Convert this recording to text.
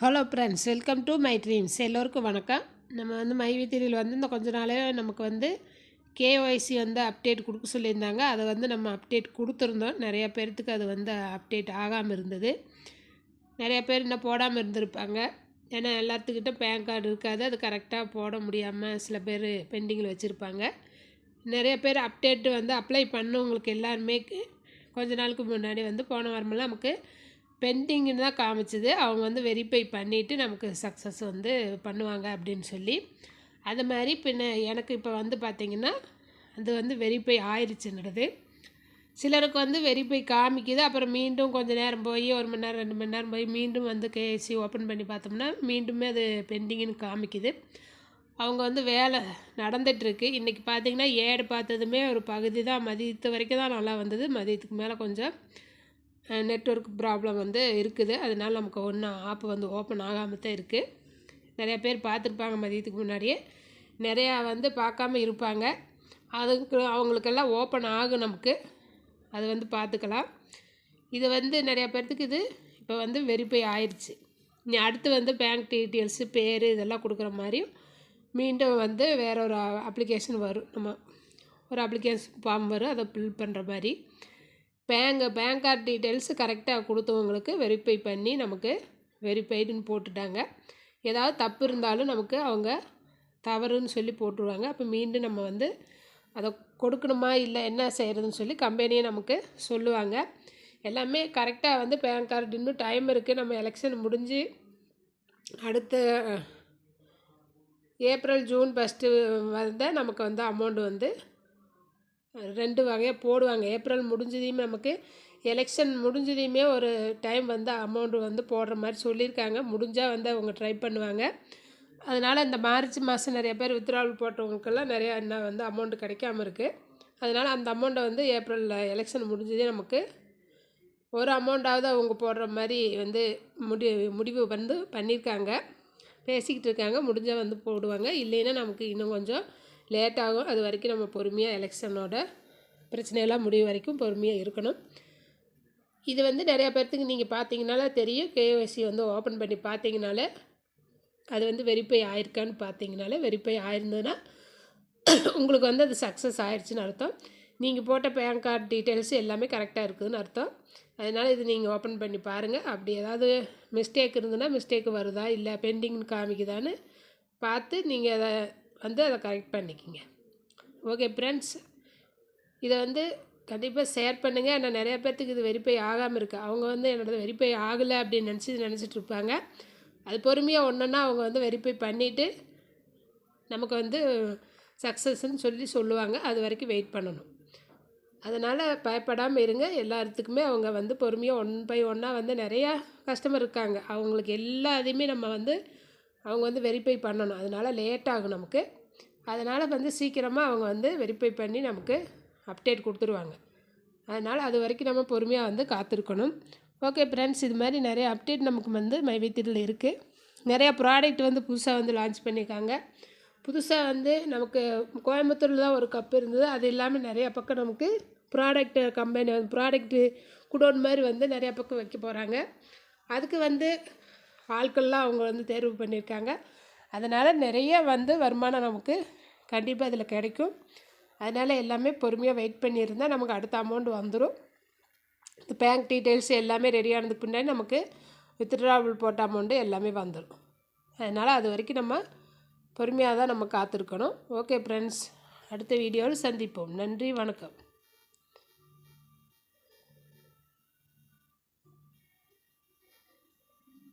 Hello friends welcome to my dreams எல்லோருக்கும் வணக்கம். நம்ம வந்து மை வித்திரியில் வந்து இந்த கொஞ்ச நாளே நமக்கு வந்து கேஒய்சி வந்து அப்டேட் கொடுக்க சொல்லியிருந்தாங்க. அதை வந்து நம்ம அப்டேட் கொடுத்துருந்தோம். நிறையா பேர்த்துக்கு அது வந்து அப்டேட் ஆகாமல் இருந்தது. நிறையா பேர் இன்னும் போடாமல் இருந்திருப்பாங்க. ஏன்னா எல்லாத்துக்கிட்ட பேன் கார்டு இருக்காது. அது கரெக்டாக போட முடியாமல் சில பேர் பெண்டிங்கில் வச்சுருப்பாங்க. நிறைய பேர் அப்டேட்டு வந்து அப்ளை பண்ணவங்களுக்கு எல்லாருமே கொஞ்ச நாளுக்கு முன்னாடி வந்து போன வாரமெல்லாம் நமக்கு பெண்டிங்னு தான் காமிச்சது. அவங்க வந்து வெரிஃபை பண்ணிவிட்டு நமக்கு சக்ஸஸ் வந்து பண்ணுவாங்க அப்படின்னு சொல்லி. அது மாதிரி பின்ன எனக்கு இப்போ வந்து பார்த்திங்கன்னா அது வந்து வெரிஃபை ஆயிடுச்சுன்றது சிலருக்கு வந்து வெரிஃபை காமிக்குது. அப்புறம் மீண்டும் கொஞ்சம் நேரம் போய் ஒரு மணி நேரம் ரெண்டு மணி நேரம் போய் மீண்டும் வந்து கேஎஸ்சி ஓப்பன் பண்ணி பார்த்தோம்னா மீண்டுமே அது பெண்டிங்னு காமிக்குது. அவங்க வந்து வேலை நடந்துகிட்ருக்கு இன்றைக்கி பார்த்தீங்கன்னா ஏடு பார்த்ததுமே ஒரு பகுதி தான். மதியத்து வரைக்கும் தான் நல்லா வந்தது. மதியத்துக்கு மேலே கொஞ்சம் நெட்ஒர்க் ப்ராப்ளம் வந்து இருக்குது. அதனால நமக்கு ஒன்றும் ஆப் வந்து ஓப்பன் ஆகாமல் தான் இருக்குது நிறையா பேர் பார்த்துருப்பாங்க மதியத்துக்கு முன்னாடியே. நிறையா வந்து பார்க்காம இருப்பாங்க. அதுக்கு அவங்களுக்கெல்லாம் ஓப்பன் ஆகும் நமக்கு. அது வந்து பார்த்துக்கலாம். இது வந்து நிறையா பேர்த்துக்கு இது இப்போ வந்து வெரிஃபை ஆயிடுச்சு இனி அடுத்து வந்து பேங்க் டீட்டெயில்ஸு பேர் இதெல்லாம் கொடுக்குற மாதிரியும் மீண்டும் வந்து வேற ஒரு அப்ளிகேஷன் வரும். நம்ம ஒரு அப்ளிகேஷன் ஃபார்ம் வரும். அதை ஃபில் பண்ணுற மாதிரி. பேங்க் பேங்க் கார்டு டீட்டெயில்ஸ் கரெக்டாக கொடுத்தவங்களுக்கு வெரிஃபை பண்ணி நமக்கு வெரிஃபைடுன்னு போட்டுட்டாங்க. ஏதாவது தப்பு இருந்தாலும் நமக்கு அவங்க தவறுன்னு சொல்லி போட்டுருவாங்க. அப்போ மீண்டும் நம்ம வந்து அதை கொடுக்கணுமா? இல்லை என்ன செய்கிறதுன்னு சொல்லி கம்பெனியே நமக்கு சொல்லுவாங்க. எல்லாமே கரெக்டாக வந்து பேன் கார்டு இன்னும் டைம் இருக்குது நம்ம எலெக்ஷன் முடிஞ்சு அடுத்த ஏப்ரல் ஜூன் ஃபஸ்ட்டு வந்தால் நமக்கு வந்து அமௌண்ட் வந்து ரெண்டு வகையாக போடுவாங்க. ஏப்ரல் முடிஞ்சதையுமே நமக்கு எலெக்ஷன் முடிஞ்சதையுமே ஒரு டைம் வந்து அமௌண்ட்டு வந்து போடுற மாதிரி சொல்லியிருக்காங்க. முடிஞ்சால் வந்து அவங்க ட்ரை பண்ணுவாங்க. அதனால் இந்த மார்ச் மாதம் நிறைய பேர் வித்ட்ராவல் போட்டவங்களுக்கெல்லாம் நிறையா இன்னும் வந்து அமௌண்ட்டு கிடைக்காம இருக்குது அதனால் அந்த அமௌண்ட்டை வந்து ஏப்ரலில் எலெக்ஷன் முடிஞ்சதே நமக்கு ஒரு அமௌண்ட்டாவது அவங்க போடுற மாதிரி வந்து முடி முடிவு வந்து பண்ணியிருக்காங்க. பேசிக்கிட்டு இருக்காங்க. முடிஞ்சால் வந்து போடுவாங்க. இல்லைன்னா நமக்கு இன்னும் கொஞ்சம் லேட் ஆகும் அது வரைக்கும் நம்ம பொறுமையாக எலெக்ஷனோட பிரச்சனையெல்லாம் முடிவு வரைக்கும் பொறுமையாக இருக்கணும். இது வந்து நிறையா பேர்த்துக்கு நீங்கள் பார்த்தீங்கனால தெரியும். கேஒசி வந்து ஓப்பன் பண்ணி பார்த்தீங்கனால அது வந்து வெரிஃபை ஆயிருக்கான்னு பார்த்தீங்கனால வெரிஃபை ஆயிருந்ததுன்னா உங்களுக்கு வந்து அது சக்ஸஸ் ஆயிடுச்சுன்னு அர்த்தம். நீங்கள் போட்ட பேன் கார்டு டீட்டெயில்ஸ் எல்லாமே கரெக்டாக இருக்குதுன்னு அர்த்தம். அதனால் இது நீங்கள் ஓப்பன் பண்ணி பாருங்கள் அப்படி ஏதாவது மிஸ்டேக் இருந்ததுன்னா மிஸ்டேக் வருதா? இல்லை பெண்டிங்னு காமிக்குதான்னு பார்த்து நீங்கள் அதை வந்து அதை கரெக்ட் பண்ணிக்கிங்க. ஓகே ஃப்ரெண்ட்ஸ் இதை வந்து கண்டிப்பாக ஷேர் பண்ணுங்கள் ஏன்னா நிறைய பேர்த்துக்கு இது வெரிஃபை ஆகாமல் இருக்குது அவங்க வந்து என்னோடது வெரிஃபை ஆகலை அப்படின்னு நினச்சி நினச்சிட்டு இருப்பாங்க. அது பொறுமையாக ஒன்றுன்னா அவங்க வந்து வெரிஃபை பண்ணிவிட்டு நமக்கு வந்து சக்ஸஸ்ன்னு சொல்லி சொல்லுவாங்க. அது வரைக்கும் வெயிட் பண்ணணும். அதனால் பயப்படாமல் இருங்க. எல்லாத்துக்குமே அவங்க வந்து பொறுமையாக ஒன் பை ஒன்னாக வந்து நிறையா கஸ்டமர் இருக்காங்க. அவங்களுக்கு எல்லாத்தையுமே நம்ம வந்து அவங்க வந்து வெரிஃபை பண்ணணும். அதனால் லேட் ஆகும் நமக்கு. அதனால் வந்து சீக்கிரமாக அவங்க வந்து வெரிஃபை பண்ணி நமக்கு அப்டேட் கொடுத்துருவாங்க. அதனால் அது வரைக்கும் நம்ம பொறுமையாக வந்து காத்திருக்கணும். ஓகே ஃப்ரெண்ட்ஸ் இது மாதிரி நிறைய அப்டேட் நமக்கு வந்து மைவித்திரில் இருக்குது நிறையா ப்ராடக்ட் வந்து புதுசாக வந்து லான்ச் பண்ணியிருக்காங்க. புதுசாக வந்து நமக்கு கோயம்புத்தூரில் தான் ஒரு கப் இருந்தது. அது இல்லாமல் நிறையா பக்கம் நமக்கு ப்ராடக்ட் கம்பெனி ப்ராடக்ட்டு குடோன் மாதிரி வந்து நிறையா பக்கம் வைக்க போகிறாங்க அதுக்கு வந்து ஆட்கள்லாம் அவங்க வந்து தேர்வு பண்ணியிருக்காங்க. அதனால் நிறைய வந்து வருமானம் நமக்கு கண்டிப்பாக அதில் கிடைக்கும். அதனால் எல்லாமே பொறுமையாக வெயிட் பண்ணியிருந்தால் நமக்கு அடுத்த அமௌண்ட் வந்துடும் இந்த பேங்க் டீட்டெயில்ஸ் எல்லாமே ரெடி ஆனதுக்கு பின்னாடி நமக்கு வித்ட்ராவல் போட்ட அமௌண்ட்டு எல்லாமே வந்துடும் அதனால் அது வரைக்கும் நம்ம பொறுமையாக தான் நம்ம காத்திருக்கணும். ஓகே ஃப்ரெண்ட்ஸ் அடுத்த வீடியோவில் சந்திப்போம். நன்றி வணக்கம்.